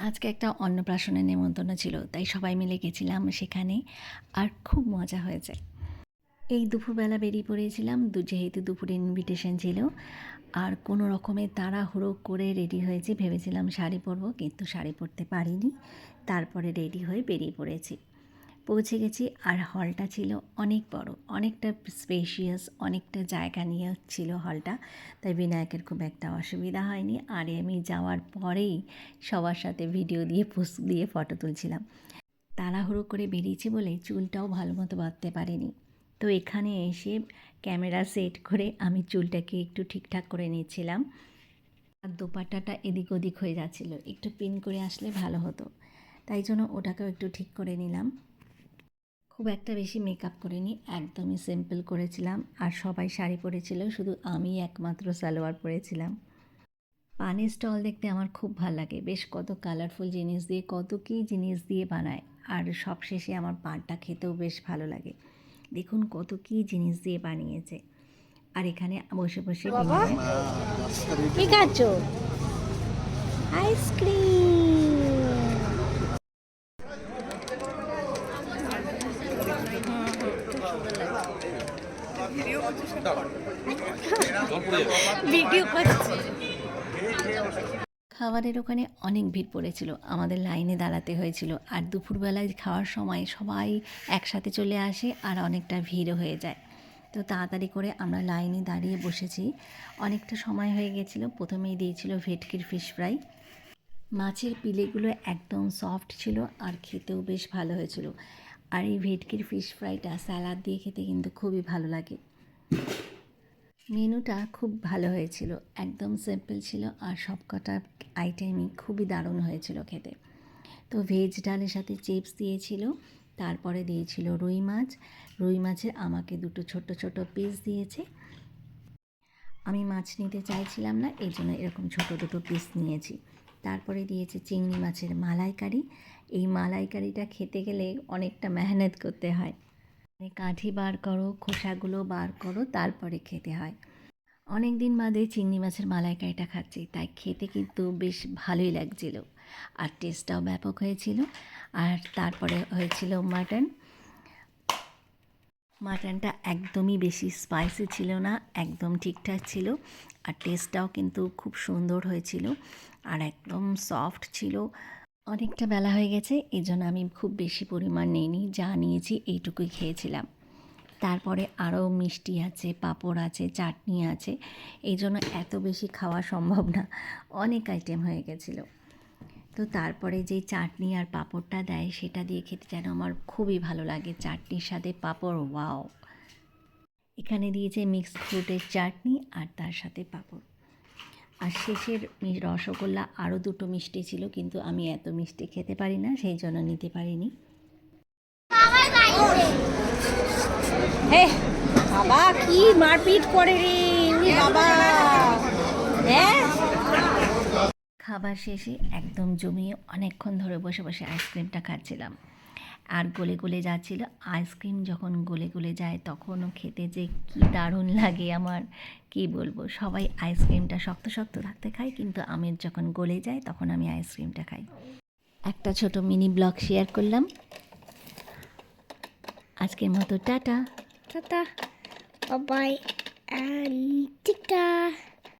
আজকে একটা অন্নপ্রাশনের নেমন্তন্ন ছিল, তাই সবাই মিলে গেছিলাম সেখানে আর খুব মজা হয়েছে। এই দুপুরবেলা বেরিয়ে পড়েছিলাম যেহেতু দুপুরে ইনভিটেশন ছিল, আর কোনো রকমের তাড়াহুড়ো করে রেডি হয়েছি, ভেবেছিলাম শাড়ি পরবো, কিন্তু শাড়ি পরতে পারিনি, তারপরে রেডি হয়ে বেরিয়ে পড়েছি। পৌঁছে গেছি আর হলটা ছিল অনেক বড়, অনেকটা স্পেশিয়াস অনেকটা জায়গা নিয়ে ছিল হলটা। তাই বিনায়কের খুব একটা অসুবিধা হয়নি। আর আমি যাওয়ার পরেই সবার সাথে ভিডিও দিয়ে পোস্ট দিয়ে ফটো তুলছিলাম। তাড়াহুড়ো করে বেরিয়েছি বলে চুলটাও ভালো মতো বাঁধতে পারিনি। তো এখানে এসে ক্যামেরা সেট করে আমি চুলটাকে একটু ঠিকঠাক করে নিয়েছিলাম আর দোপাট্টাটা এদিক ওদিক হয়ে যাচ্ছিল, একটু পিন করে আসলে ভালো হতো। তাই জন্য ওটাকেও একটু ঠিক করে নিলাম। খুব একটা বেশি মেকআপ করিনি একদমই সিম্পল করেছিলাম। আর সবাই শাড়ি পরেছিল শুধু আমি একমাত্র সালোয়ার পরেছিলাম। পানের স্টল দেখতে আমার খুব ভালো লাগে। বেশ কত কালারফুল জিনিস দিয়ে কত কী জিনিস দিয়ে বানায়। আর সবশেষে আমার পানটা খেতেও বেশ ভালো লাগে। দেখুন কত কী জিনিস দিয়ে বানিয়েছে। আর এখানে বসে বসে আইসক্রিম খাবারের ওখানে অনেক ভিড় পড়েছিল, আমাদের লাইনে দাঁড়াতে হয়েছিল, আর দুপুরবেলায় খাওয়ার সময় সবাই একসাথে চলে আসে আর অনেকটা ভিড়ও হয়ে যায়। তো তাড়াতাড়ি করে আমরা লাইনে দাঁড়িয়ে বসেছি। অনেকটা সময় হয়ে গেছিল, প্রথমেই দিয়েছিল ভেটকির ফিশ ফ্রাই মাছের পিলেগুলো একদম সফট ছিল আর খেতেও বেশ ভালো হয়েছিল। আর এই ভেটকির ফিশ ফ্রাইটা স্যালাড দিয়ে খেতে কিন্তু খুবই ভালো লাগে। মেনুটা খুব ভালো হয়েছিল, একদম সিম্পল ছিল আর সবকটা আইটেমই খুবই দারুণ হয়েছিল খেতে। তো ভেজ ডালের সাথে চিপস দিয়েছিল, তারপরে দিয়েছিল রুই মাছ। রুই মাছের আমাকে দুটো ছোট ছোট পিস দিয়েছে। আমি মাছ নিতে চাইছিলাম না এই জন্য এরকম ছোট দুটো পিস নিয়েছি। তারপরে দিয়েছে চিংড়ি মাছের মালাইকারি। এই মালাইকারিটা খেতে গেলে অনেকটা মেহনত করতে হয়। মানে কাঠি বার করো, খোসাগুলো বার করো, তারপরে খেতে হয়। অনেক দিন বাদে চিংড়ি মাছের মালাইকারিটা খাচ্ছি, তাই খেতে কিন্তু বেশ ভালোই লাগছিল। আর টেস্টটাও ব্যাপক হয়েছিল। আর তারপরে হয়েছিল মাটন মাটনটা একদমই বেশি স্পাইসি ছিল না, একদম ঠিকঠাক ছিল। আর টেস্টটাও কিন্তু খুব সুন্দর হয়েছিল আর একদম সফট ছিল। অনেকটা বেলা হয়ে গেছে এই জন্য আমি খুব বেশি পরিমাণ নিইনি, যা নিয়েছি এইটুকুই খেয়েছিলাম। তারপরে আরও মিষ্টি আছে, পাঁপড় আছে, চাটনি আছে এই জন্য এত বেশি খাওয়া সম্ভব না। অনেক আইটেম হয়ে গেছিল। তো তারপরে যেই চাটনি আর পাঁপড়টা দেয়, সেটা দিয়ে খেতে যেন আমার খুবই ভালো লাগে। চাটনির সাথে পাঁপড়, ওয়াও। এখানে দিয়েছে মিক্সড ফ্রুটের চাটনি আর তার সাথে পাঁপড়। আর শেষের রসগোল্লা আরও দুটো মিষ্টি ছিল, কিন্তু আমি এত মিষ্টি খেতে পারি না, সেই জন্য নিতে পারিনি। বাবা, কি মারপিট করে রে বাবা। হ্যাঁ? খাবার শেষে একদম জমিয়ে অনেকক্ষণ ধরে বসে বসে আইসক্রিমটা খাচ্ছিলাম। আর গলে গলে যাচ্ছিল। আইসক্রিম যখন গলে গলে যায় তখনও খেতে যে কী দারুণ লাগে আমার, কি বলব? সবাই আইসক্রিমটা শক্ত শক্ত থাকতে খায়, কিন্তু আমি যখন গলে যায় তখন আমি আইসক্রিমটা খাই। একটা ছোট মিনি ব্লগ শেয়ার করলাম। আজকের মতো টাটা। টাটা। বাই টিকা